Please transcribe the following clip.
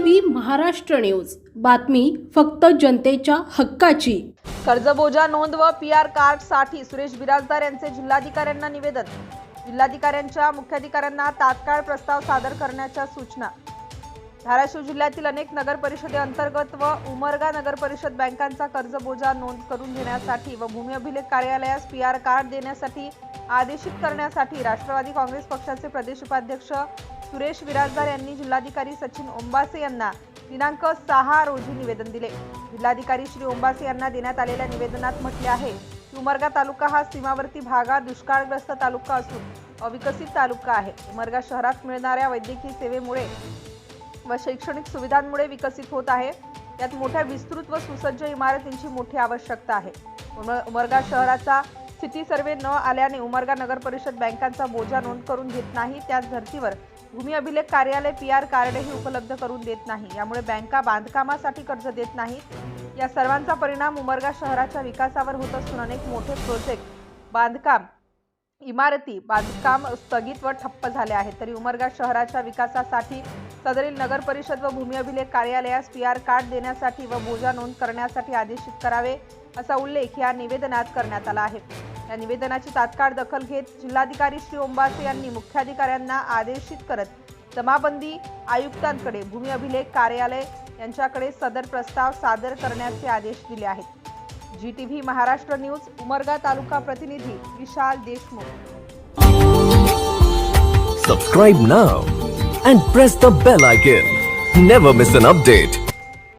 T V Maharashtra news. बातमी फक्त जनतेच्या हक्काची. कर्जबोजा नोंद व पी आर कार्डसाठी सुरेश बिराजदार यांचे जिल्हाधिकाऱ्यांना निवेदन. जिल्हाधिकाऱ्यांच्या मुख्याधिकाऱ्यांना तात्काळ प्रस्ताव सादर करण्याच्या सूचना. धाराशिव जिल्ह्यातील अनेक नगर परिषदे अंतर्गत व उमरगा नगर परिषद बँकांचा कर्जबोजा नोंद करून घेण्यासाठी व भूमी अभिलेख कार्यालयास पी आर कार्ड देण्यासाठी आदेशित करण्यासाठी राष्ट्रवादी काँग्रेस पक्षाचे प्रदेश उपाध्यक्ष सुरेश विराजदार यांनी जिल्हाधिकारी सचिन ओंबासे यांना दिनांक सहा रोजी निवेदन दिले. जिल्हाधिकारी श्री ओंबासे यांना देण्यात आलेल्या निवेदनात म्हटले आहे की उमरगा तालुका हा सीमावर्ती भागात दुष्काळग्रस्त तालुका असून अविकसित तालुका आहे. उमरगा शहरात मिळणाऱ्या वैद्यकीय सेवेमुळे व शैक्षणिक सुविधांमुळे विकसित होत आहे. यात मोठ्या विस्तृत व सुसज्ज इमारतींची मोठी आवश्यकता आहे. उमरगा शहराचा स्थिती सर्वे न आल्याने उमरगा नगर परिषद बँकांचा बोजा नोंद करून घेत नाही. त्याच धर्तीवर भूमी अभिलेख कार्यालय पी आर कार्डही उपलब्ध करून देत नाही. यामुळे बँका बांधकामासाठी कर्ज देत नाहीत. या सर्वांचा परिणाम उमरगा शहराच्या विकासावर होत असून अनेक मोठे प्रोजेक्ट बांधकाम इमारती बांधकाम स्थगित व ठप्प झाले आहेत. तरी उमरगा शहराच्या विकासासाठी सदरील नगर परिषद व भूमी अभिलेख कार्यालयास पी आर कार्ड देण्यासाठी व बोजा नोंद करण्यासाठी आदेशित करावे असा उल्लेख या निवेदनात करण्यात आला आहे. या निवेदनाची तात्काळ दखल घेत जिल्हाधिकारी श्री ओंबासे यांनी मुख्याधिकाऱ्यांना आदेशित करत जमाबंदी आयुक्तांकडे भूमी अभिलेख कार्यालय यांच्याकडे सदर प्रस्ताव सादर करण्याचे आदेश दिले आहेत. G T V Maharashtra news Umarga taluka प्रतिनिधी Vishal Deshmukh. Subscribe now and press the bell icon never miss an update